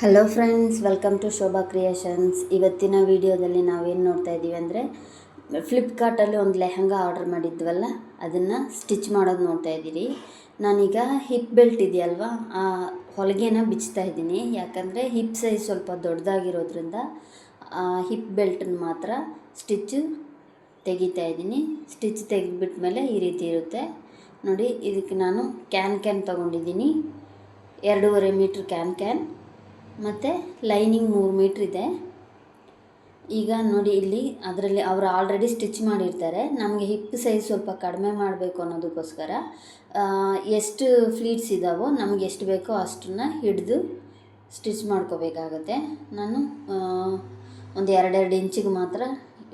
Hello friends welcome to Shobha creations ಇವತ್ತಿನ ವಿಡಿಯೋದಲ್ಲಿ ನಾವೇನು ನೋಡ್ತಾ ಇದ್ದೀವಿ ಅಂದರೆ ಫ್ಲಿಪ್ಕಾರ್ಟಲ್ಲಿ ಒಂದು ಲೆಹಂಗಾ ಆರ್ಡರ್ ಮಾಡಿದ್ವಲ್ಲ, ಅದನ್ನು ಸ್ಟಿಚ್ ಮಾಡೋದು ನೋಡ್ತಾ ಇದ್ದೀರಿ ನಾನೀಗ ಹಿಪ್ ಬೆಲ್ಟ್ ಇದೆಯಲ್ವಾ, ಆ ಹೊಲಿಗೆನ ಬಿಚ್ತಾ ಇದ್ದೀನಿ. ಯಾಕಂದರೆ ಹಿಪ್ ಸೈಜ್ ಸ್ವಲ್ಪ ದೊಡ್ಡದಾಗಿರೋದ್ರಿಂದ, ಆ ಹಿಪ್ ಬೆಲ್ಟನ್ನ ಮಾತ್ರ ಸ್ಟಿಚ್ಚು ತೆಗಿತಾ ಇದ್ದೀನಿ ಸ್ಟಿಚ್ ತೆಗೆದ್ಬಿಟ್ಮೇಲೆ ಈ ರೀತಿ ಇರುತ್ತೆ. ನೋಡಿ, ಇದಕ್ಕೆ ನಾನು ಕ್ಯಾನ್ ಕ್ಯಾನ್ ತೊಗೊಂಡಿದ್ದೀನಿ. ಎರಡೂವರೆ ಮೀಟ್ರ್ ಕ್ಯಾನ್ ಕ್ಯಾನ್ ಮತ್ತು ಲೈನಿಂಗ್ ಮೂರು ಮೀಟ್ರ್ ಇದೆ. ಈಗ ನೋಡಿ ಇಲ್ಲಿ ಅದರಲ್ಲಿ ಅವರು ಆಲ್ರೆಡಿ ಸ್ಟಿಚ್ ಮಾಡಿರ್ತಾರೆ. ನಮಗೆ ಹಿಪ್ ಸೈಜ್ ಸ್ವಲ್ಪ ಕಡಿಮೆ ಮಾಡಬೇಕು ಅನ್ನೋದಕ್ಕೋಸ್ಕರ ಎಷ್ಟು ಫ್ಲೀಟ್ಸ್ ಇದ್ದಾವೋ ನಮಗೆ ಎಷ್ಟು ಬೇಕೋ ಅಷ್ಟನ್ನ ಹಿಡಿದು ಸ್ಟಿಚ್ ಮಾಡ್ಕೋಬೇಕಾಗತ್ತೆ. ನಾನು ಒಂದು ಎರಡೆರಡು ಇಂಚಿಗೆ ಮಾತ್ರ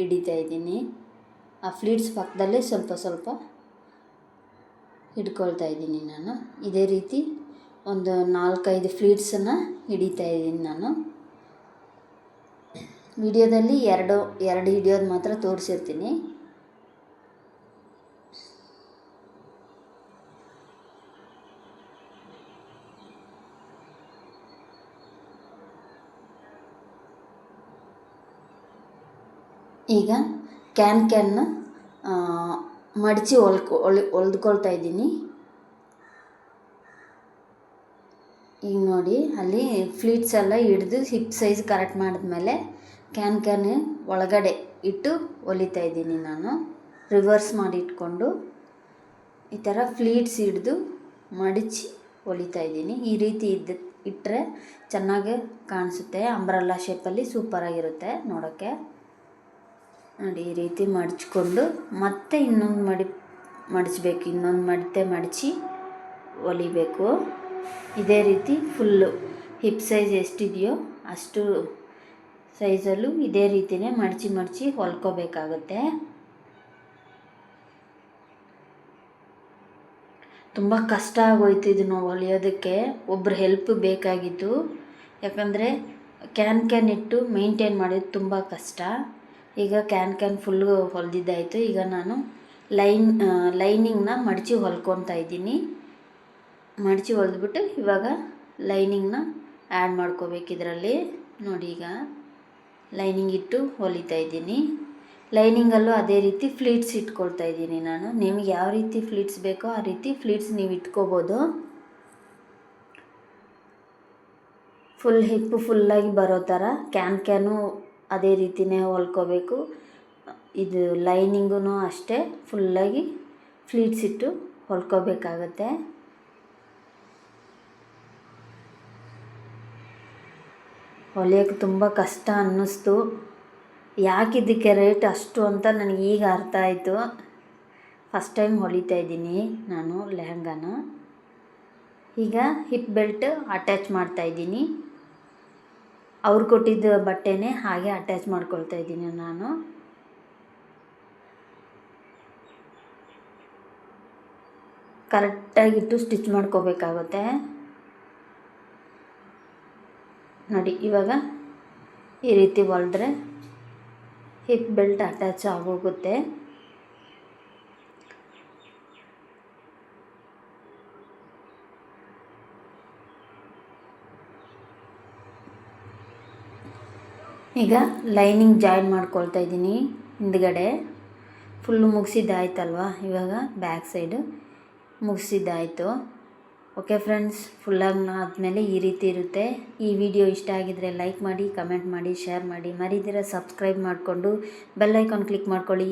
ಹಿಡಿತಾ ಇದ್ದೀನಿ. ಆ ಫ್ಲೀಟ್ಸ್ ಪಕ್ಕದಲ್ಲೇ ಸ್ವಲ್ಪ ಸ್ವಲ್ಪ ಹಿಡ್ಕೊಳ್ತಾ ಇದ್ದೀನಿ ನಾನು. ಇದೇ ರೀತಿ ಒಂದು ನಾಲ್ಕೈದು ಫ್ಲೀಟ್ಸನ್ನು ಹಿಡಿತಾ ಇದ್ದೀನಿ ನಾನು. ವಿಡಿಯೋದಲ್ಲಿ ಎರಡು ಎರಡು ಹಿಡಿಯೋದು ಮಾತ್ರ ತೋರಿಸಿರ್ತೀನಿ. ಈಗ ಕ್ಯಾನ್ ಕ್ಯಾನ್ನ ಮಡಚಿ ಹೊಲ್ಕೊ, ಹೊಲ್, ಹೊಲ್ದ್ಕೊಳ್ತಾ ಇದ್ದೀನಿ. ಈಗ ನೋಡಿ, ಅಲ್ಲಿ ಫ್ಲೀಟ್ಸ್ ಎಲ್ಲ ಹಿಡಿದು ಹಿಪ್ ಸೈಜ್ ಕರೆಕ್ಟ್ ಮಾಡಿದ್ಮೇಲೆ ಕ್ಯಾನ್ ಕ್ಯಾನ್ ಒಳಗಡೆ ಇಟ್ಟು ಹೊಲಿತಾ ಇದ್ದೀನಿ ನಾನು. ರಿವರ್ಸ್ ಮಾಡಿ ಇಟ್ಕೊಂಡು ಈ ಥರ ಫ್ಲೀಟ್ಸ್ ಹಿಡಿದು ಮಡಚಿ ಹೊಲಿತಾ ಇದ್ದೀನಿ. ಈ ರೀತಿ ಇದ್ದ ಇಟ್ಟರೆ ಚೆನ್ನಾಗಿ ಕಾಣಿಸುತ್ತೆ. ಅಂಬ್ರಲ್ಲ ಶೇಪಲ್ಲಿ ಸೂಪರಾಗಿರುತ್ತೆ ನೋಡೋಕ್ಕೆ. ನೋಡಿ, ಈ ರೀತಿ ಮಡಚ್ಕೊಂಡು ಮತ್ತೆ ಇನ್ನೊಂದು ಮಡಿ, ಮಡಚಬೇಕು. ಇನ್ನೊಂದು ಮಡಿತೆ ಮಡಚಿ ಹೊಲಿಬೇಕು ಇದೇ ರೀತಿ ಫುಲ್ಲು. ಹಿಪ್ ಸೈಜ್ ಎಷ್ಟಿದೆಯೋ ಅಷ್ಟು ಸೈಜಲ್ಲೂ ಇದೇ ರೀತಿಯೇ ಮಡಚಿ ಮಡಚಿ ಹೊಲ್ಕೋಬೇಕಾಗುತ್ತೆ. ತುಂಬ ಕಷ್ಟ ಆಗೋಯ್ತು ಇದನ್ನು ಹೊಲಿಯೋದಕ್ಕೆ. ಒಬ್ಬರು ಹೆಲ್ಪ್ ಬೇಕಾಗಿತ್ತು. ಯಾಕಂದರೆ ಕ್ಯಾನ್ ಕ್ಯಾನ್ ಇಟ್ಟು ಮೇಂಟೈನ್ ಮಾಡೋದು ತುಂಬ ಕಷ್ಟ. ಈಗ ಕ್ಯಾನ್ ಕ್ಯಾನ್ ಫುಲ್ಲು ಹೊಲಿದಿದ್ದಾಯಿತು. ಈಗ ನಾನು ಲೈನ್ ಲೈನಿಂಗ್ನ ಮಡಚಿ ಹೊಲ್ಕೊತಾ ಇದ್ದೀನಿ. ಮಡಚಿ ಹೊಲಿದ್ಬಿಟ್ಟು ಇವಾಗ ಲೈನಿಂಗ್ನ ಆ್ಯಡ್ ಮಾಡ್ಕೋಬೇಕು ಇದರಲ್ಲಿ. ನೋಡಿ ಈಗ ಲೈನಿಂಗ್ ಇಟ್ಟು ಹೊಲಿತಾ ಇದ್ದೀನಿ. ಲೈನಿಂಗಲ್ಲೂ ಅದೇ ರೀತಿ ಫ್ಲೀಟ್ಸ್ ಇಟ್ಕೊಳ್ತಾ ಇದ್ದೀನಿ ನಾನು. ನಿಮಗೆ ಯಾವ ರೀತಿ ಫ್ಲೀಟ್ಸ್ ಬೇಕೋ ಆ ರೀತಿ ಫ್ಲೀಟ್ಸ್ ನೀವು ಇಟ್ಕೋಬೋದು. ಫುಲ್ ಹಿಪ್ಪು ಫುಲ್ಲಾಗಿ ಬರೋ ಥರ ಕ್ಯಾನ್ ಕ್ಯಾನು ಅದೇ ರೀತಿನೇ ಹೊಲ್ಕೋಬೇಕು. ಇದು ಲೈನಿಂಗೂ ಅಷ್ಟೇ, ಫುಲ್ಲಾಗಿ ಫ್ಲೀಟ್ಸ್ ಇಟ್ಟು ಹೊಲ್ಕೋಬೇಕಾಗತ್ತೆ. ಹೊಲಿಯೋಕ್ಕೆ ತುಂಬ ಕಷ್ಟ ಅನ್ನಿಸ್ತು. ಯಾಕೆ ಇದಕ್ಕೆ ರೇಟ್ ಅಷ್ಟು ಅಂತ ನನಗೆ ಈಗ ಅರ್ಥ ಆಯಿತು. ಫಸ್ಟ್ ಟೈಮ್ ಹೊಲಿತಾ ಇದ್ದೀನಿ ನಾನು ಲೆಹಂಗಾನ. ಈಗ ಹಿಪ್ ಬೆಲ್ಟ್ ಅಟ್ಯಾಚ್ ಮಾಡ್ತಾ ಇದ್ದೀನಿ. ಅವ್ರು ಕೊಟ್ಟಿದ್ದ ಬಟ್ಟೆನೇ ಹಾಗೆ ಅಟ್ಯಾಚ್ ಮಾಡ್ಕೊಳ್ತಾ ಇದ್ದೀನಿ ನಾನು. ಕರೆಕ್ಟಾಗಿಟ್ಟು ಸ್ಟಿಚ್ ಮಾಡ್ಕೋಬೇಕಾಗುತ್ತೆ. ನೋಡಿ, ಇವಾಗ ಈ ರೀತಿ ಹೊಲಿದ್ರೆ ಹಿಪ್ ಬೆಲ್ಟ್ ಅಟ್ಯಾಚ್ ಆಗೋಗುತ್ತೆ. ಈಗ ಲೈನಿಂಗ್ ಜಾಯಿನ್ ಮಾಡ್ಕೊಳ್ತಾ ಇದ್ದೀನಿ ಹಿಂದ್ಗಡೆ. ಫುಲ್ಲು ಮುಗಿಸಿದ್ದಾಯ್ತಲ್ವ? ಇವಾಗ ಬ್ಯಾಕ್ ಸೈಡು ಮುಗಿಸಿದ್ದಾಯಿತು. ಓಕೆ ಫ್ರೆಂಡ್ಸ್ ಫುಲ್ಲಾಗಿ ಆದಮೇಲೆ ಈ ರೀತಿ ಇರುತ್ತೆ. ಈ ವಿಡಿಯೋ ಇಷ್ಟ ಆಗಿದರೆ ಲೈಕ್ ಮಾಡಿ ಕಮೆಂಟ್ ಮಾಡಿ ಶೇರ್ ಮಾಡಿ, ಮರಿದಿರ ಸಬ್ಸ್ಕ್ರೈಬ್ ಮಾಡಿಕೊಂಡು ಬೆಲ್ಲೈಕಾನ್ ಕ್ಲಿಕ್ ಮಾಡ್ಕೊಳ್ಳಿ.